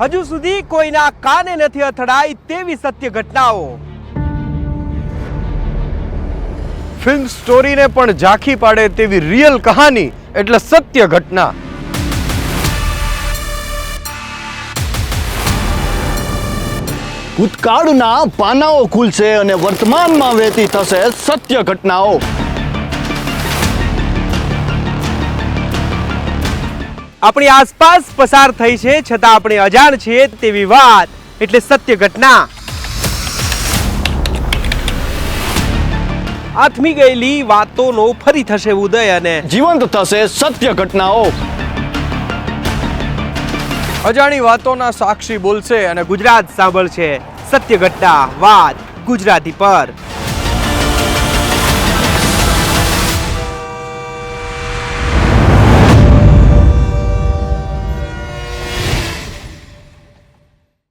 હજુ સુધી કોઈના કાને નથી અથડાઈ તેવી સત્ય ઘટનાઓ. ફિલ્મ સ્ટોરીને પણ ઝાંખી પાડે તેવી રિયલ કહાની એટલે સત્ય ઘટના. ભૂતકાળના પાનાઓ ખુલશે અને વર્તમાનમાં વહેતી થશે સત્ય ઘટનાઓ. આપણી આસપાસ પસાર થઈ છે છતાં આપણે અજાણ છીએ તેવી વાત. એટલે સત્ય ઘટના. આથમી ગયેલી વાતોનો ફરી થશે ઉદય અને જીવંત થશે સત્ય ઘટનાઓ. અજાણી વાતોના સાક્ષી બોલશે અને ગુજરાત સાંભળશે સત્ય ઘટના વાત ગુજરાતી પર.